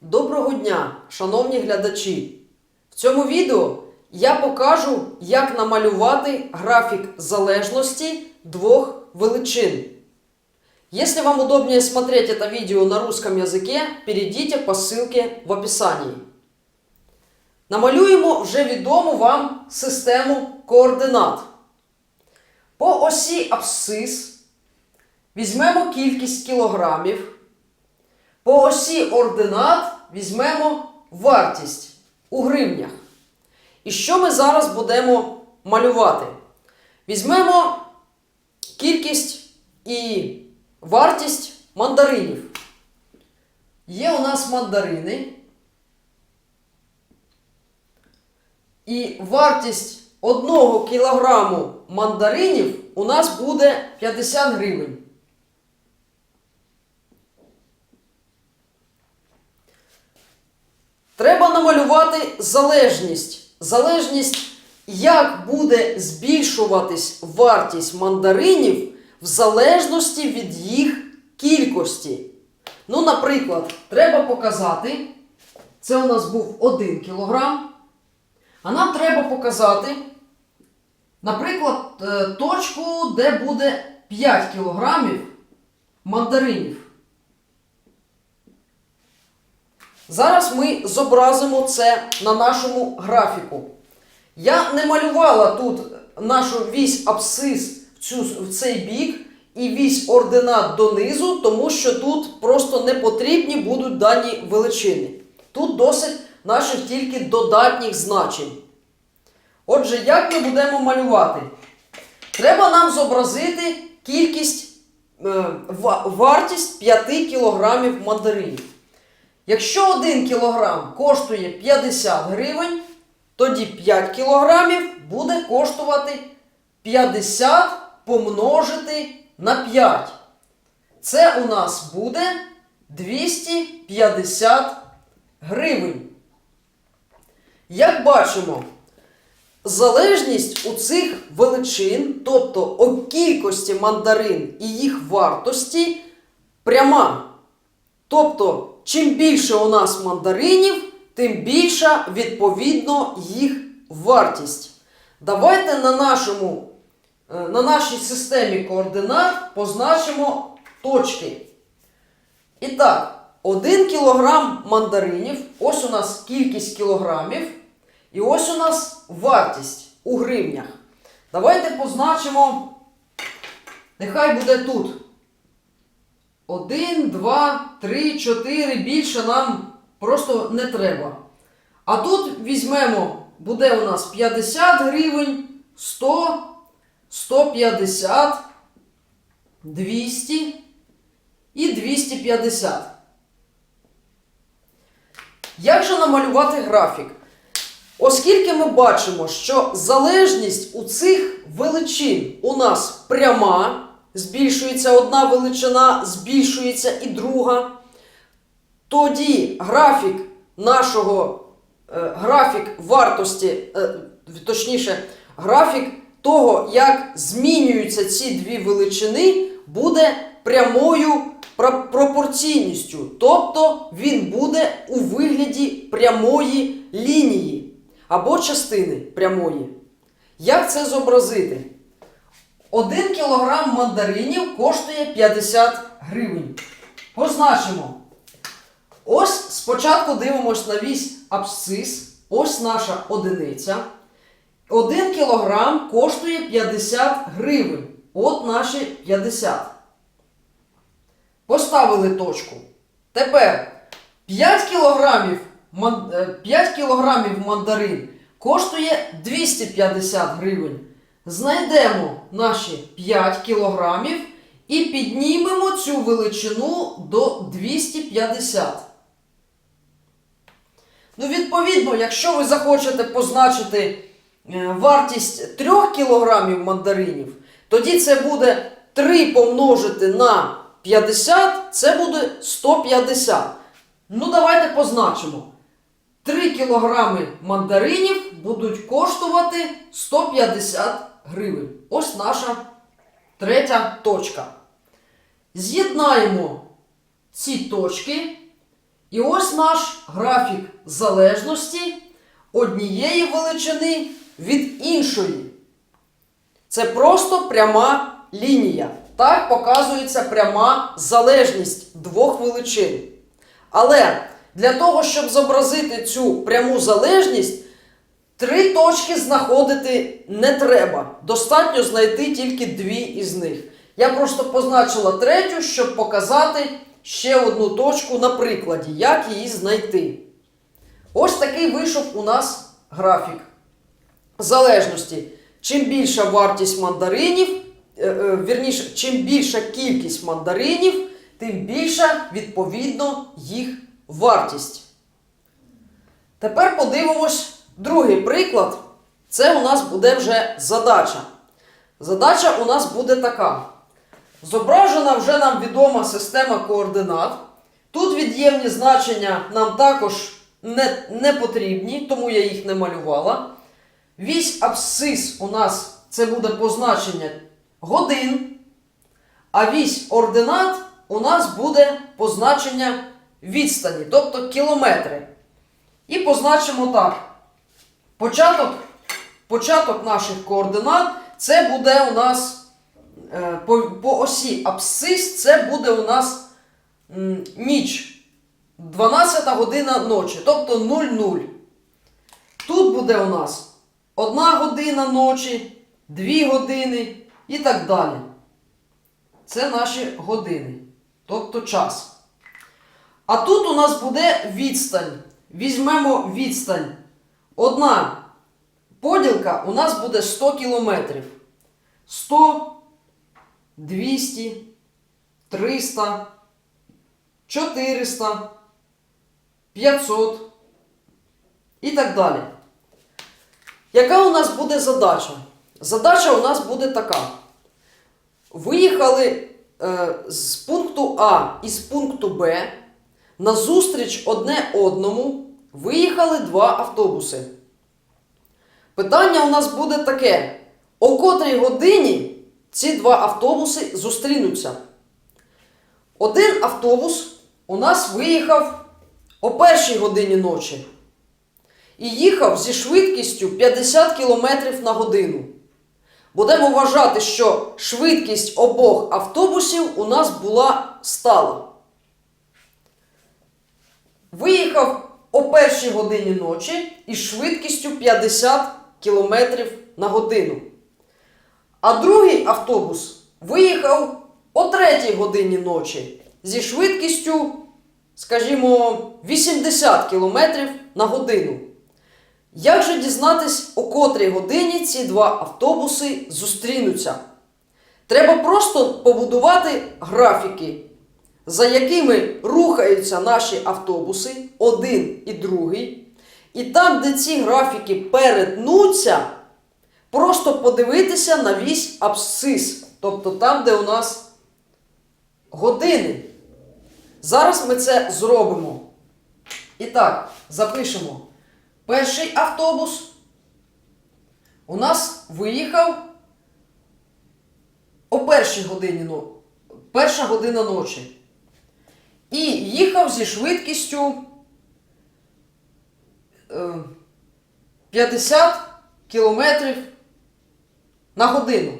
Доброго дня, шановні глядачі! В цьому відео я покажу, як намалювати графік залежності двох величин. Если вам удобнее смотреть это видео на русском языке, перейдите по ссылке в описании. Намалюємо вже відому вам систему координат. По осі абсцис візьмемо кількість кілограмів. По осі ординат візьмемо вартість у гривнях. І що ми зараз будемо малювати? Візьмемо кількість і вартість мандаринів. Є у нас мандарини. І вартість одного кілограму мандаринів у нас буде 50 гривень. Треба намалювати залежність. Залежність, як буде збільшуватись вартість мандаринів в залежності від їх кількості. Ну, наприклад, треба показати, це у нас був 1 кілограм. А нам треба показати, наприклад, е, точку, де буде 5 кілограмів мандаринів. Зараз ми зобразимо це на нашому графіку. Я не малювала тут нашу вісь абсцис в, цю, в цей бік і вісь ординат донизу, тому що тут просто не потрібні будуть дані величини. Тут досить наших тільки додатніх значень. Отже, як ми будемо малювати? Треба нам зобразити кількість, е, вартість 5 кг мандаринів. Якщо 1 кг коштує 50 гривень, тоді 5 кг буде коштувати 50 помножити на 5. Це у нас буде 250 гривень. Як бачимо, залежність у цих величин, тобто у кількості мандарин і їх вартості, пряма. Тобто, чим більше у нас мандаринів, тим більша відповідно їх вартість. Давайте на, нашому, е, на нашій системі координат позначимо точки. І так, 1 кілограм мандаринів, ось у нас кількість кілограмів, і ось у нас вартість у гривнях. Давайте позначимо, нехай буде тут. 1, 2, 3, 4, більше нам просто не треба. А тут візьмемо, буде у нас 50 гривень, 100, 150, 200 і 250. Як же намалювати графік? Оскільки ми бачимо, що залежність у цих величин у нас пряма, збільшується одна величина, збільшується і друга, тоді графік нашого е, графік вартості, е, точніше, графік того, як змінюються ці дві величини, буде прямою пропорційністю. Тобто він буде у вигляді прямої лінії або частини прямої. Як це зобразити? 1 кілограм мандаринів коштує 50 гривень. Позначимо. Ось спочатку дивимось на вісь абсцис. Ось наша одиниця. 1 кілограм коштує 50 гривень. От наші 50. Поставили точку. Тепер 5 кілограмів, е, 5 кілограмів мандарин коштує 250 гривень. Знайдемо наші 5 кілограмів і піднімемо цю величину до 250. Ну, відповідно, якщо ви захочете позначити е, вартість 3 кілограмів мандаринів, тоді це буде 3 помножити на 50, це буде 150. Ну, давайте позначимо. 3 кілограми мандаринів будуть коштувати 150 гривень. Ось наша третя точка. З'єднаємо ці точки І ось наш графік залежності однієї величини від іншої. Це просто пряма лінія. Так показується пряма залежність двох величин. Але для того, щоб зобразити цю пряму залежність, три точки знаходити не треба. Достатньо знайти тільки дві із них. Я просто позначила третю, щоб показати ще одну точку на прикладі, як її знайти. Ось такий вийшов у нас графік залежності. Чим більша вартість мандаринів, е, е, вірніше, чим більша кількість мандаринів, тим більша відповідно їх вартість. Тепер подивимось другий приклад. Це у нас буде вже задача. Задача у нас буде така. Зображена вже нам відома система координат. Тут від'ємні значення нам також не, не потрібні, тому я їх не малювала. Вісь абсцис у нас це буде позначення годин, а вісь ординат у нас буде позначення відстані, тобто кілометри. І позначимо так. Початок, початок наших координат це буде у нас е, по, по осі абсцис, це буде у нас ніч. 12 година ночі, тобто 00. Тут буде у нас 1 година ночі, 2 години і так далі. Це наші години, тобто час. А тут у нас буде відстань. Візьмемо відстань. Одна поділка у нас буде 100 кілометрів. 100, 200, 300, 400, 500 і так далі. Яка у нас буде задача? Задача у нас буде така. Виїхали е, з пункту А і з пункту Б. Назустріч одне одному виїхали два автобуси. Питання у нас буде таке: о котрій годині ці два автобуси зустрінуться? Один автобус у нас виїхав о першій годині ночі і їхав зі швидкістю 50 км на годину. Будемо вважати, що швидкість обох автобусів у нас була стала. Виїхав о першій годині ночі із швидкістю 50 км на годину. А другий автобус виїхав о третій годині ночі зі швидкістю, скажімо, 80 км на годину. Як же дізнатись, о котрій годині ці два автобуси зустрінуться? Треба просто побудувати графіки, за якими рухаються наші автобуси, один і другий. І там, де ці графіки перетнуться, просто подивитися на вісь абсцис, тобто там, де у нас години. Зараз ми це зробимо. І так, запишемо. Перший автобус у нас виїхав о першій годині, ну, перша година ночі. І їхав зі швидкістю е, 50 кілометрів на годину.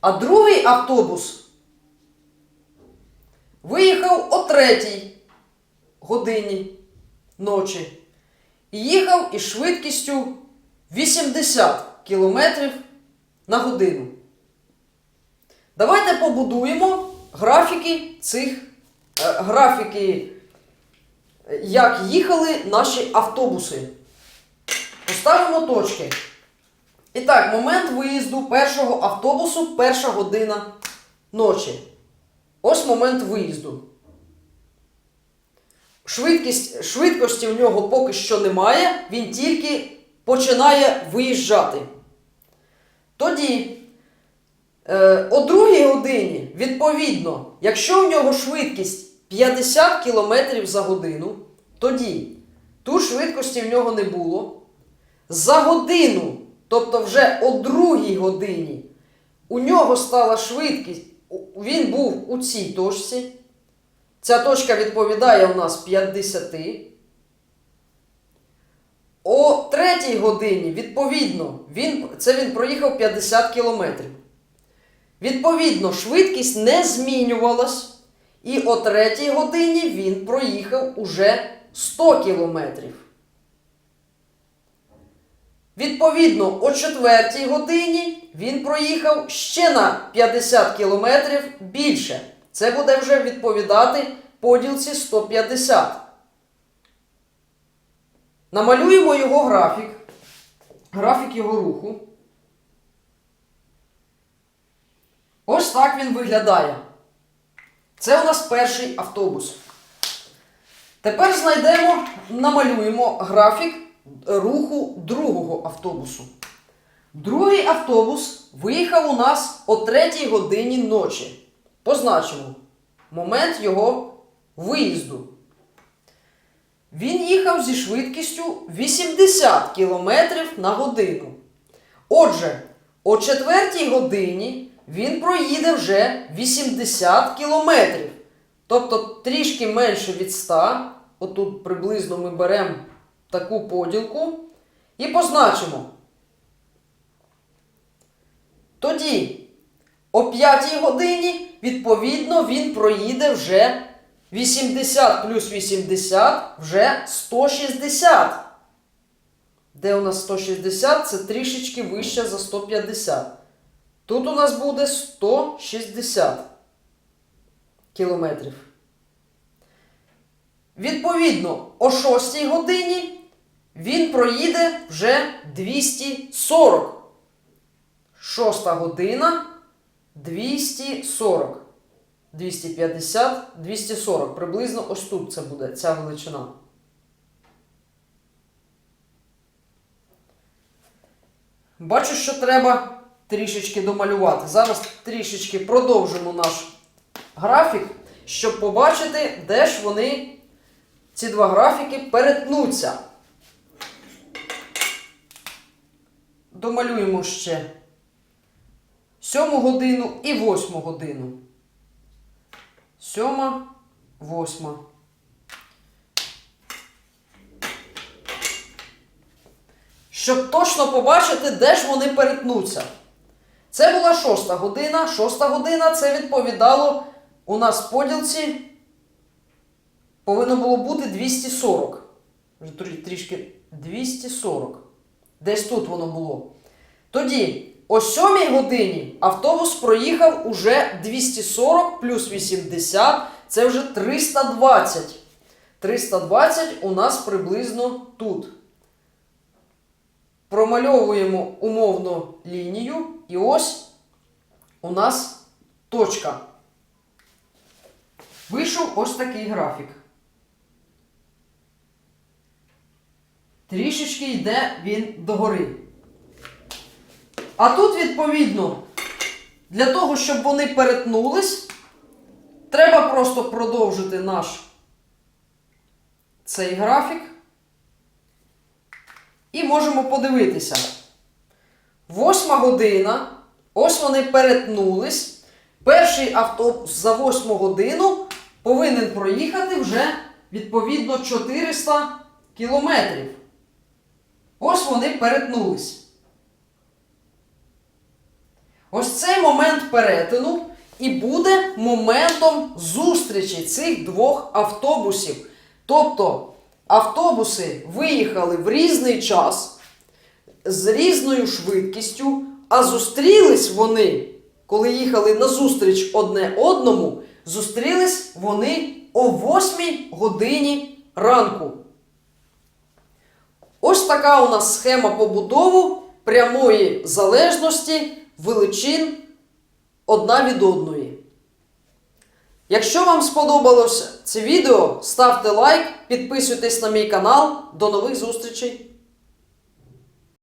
А другий автобус виїхав о третій годині ночі і їхав із швидкістю 80 км на годину. Давайте побудуємо графіки цих е, графіки, як їхали наші автобуси. Поставимо точки. І так, момент виїзду першого автобусу перша година ночі. Ось момент виїзду. Швидкість, швидкості в нього поки що немає, він тільки починає виїжджати. Тоді, о другій годині, відповідно, якщо в нього швидкість 50 км за годину, тоді тут швидкості в нього не було. За годину, тобто вже о другій годині, у нього стала швидкість, він був у цій точці. Ця точка відповідає у нас 50. О третій годині, відповідно, він, це він проїхав 50 кілометрів. Відповідно, швидкість не змінювалась. І о третій годині він проїхав уже 100 кілометрів. Відповідно, о четвертій годині він проїхав ще на 50 кілометрів більше. Це буде вже відповідати поділці 150. Намалюємо його графік. Графік його руху. Ось так він виглядає. Це у нас перший автобус. Тепер знайдемо, намалюємо графік руху другого автобусу. Другий автобус виїхав у нас о 3 годині ночі. Позначимо момент його виїзду. Він їхав зі швидкістю 80 км на годину. Отже, о 4 годині він проїде вже 80 км. Тобто трішки менше від 100. Отут приблизно ми беремо таку поділку і позначимо. Тоді о 5 годині, відповідно, він проїде вже 80 плюс 80 вже 160. Де у нас 160? Це трішечки вище за 150. Тут у нас буде 160 кілометрів. Відповідно, о 6 годині він проїде вже 240. Шоста година 240. 250, 240. Приблизно ось тут це буде ця величина. Бачу, що треба трішечки домалювати. Зараз трішечки продовжимо наш графік, щоб побачити, де ж вони, ці два графіки, перетнуться. Домалюємо ще 7 годину і 8 годину. 7, 8. Щоб точно побачити, де ж вони перетнуться. Це була 6 година. 6 година це відповідало у нас в поділці. Повинно було бути 240. Трішки 240. Десь тут воно було. Тоді, о 7 годині автобус проїхав уже 240 плюс 80, це вже 320. 320 у нас приблизно тут. Промальовуємо умовну лінію, і ось у нас точка. Вийшов ось такий графік. Трішечки йде він догори. А тут, відповідно, для того, щоб вони перетнулись, треба просто продовжити наш цей графік. І можемо подивитися. Восьма година. Ось вони перетнулись. Перший автобус за восьму годину повинен проїхати вже відповідно 400 кілометрів. Ось вони перетнулись. Ось цей момент перетину і буде моментом зустрічі цих двох автобусів. Тобто автобуси виїхали в різний час з різною швидкістю, а зустрілись вони, коли їхали на зустріч одне одному, зустрілись вони о 8 годині ранку. Ось така у нас схема побудову прямої залежності величин одна від одної. Якщо вам сподобалось це відео, ставте лайк, підписуйтесь на мій канал. До нових зустрічей!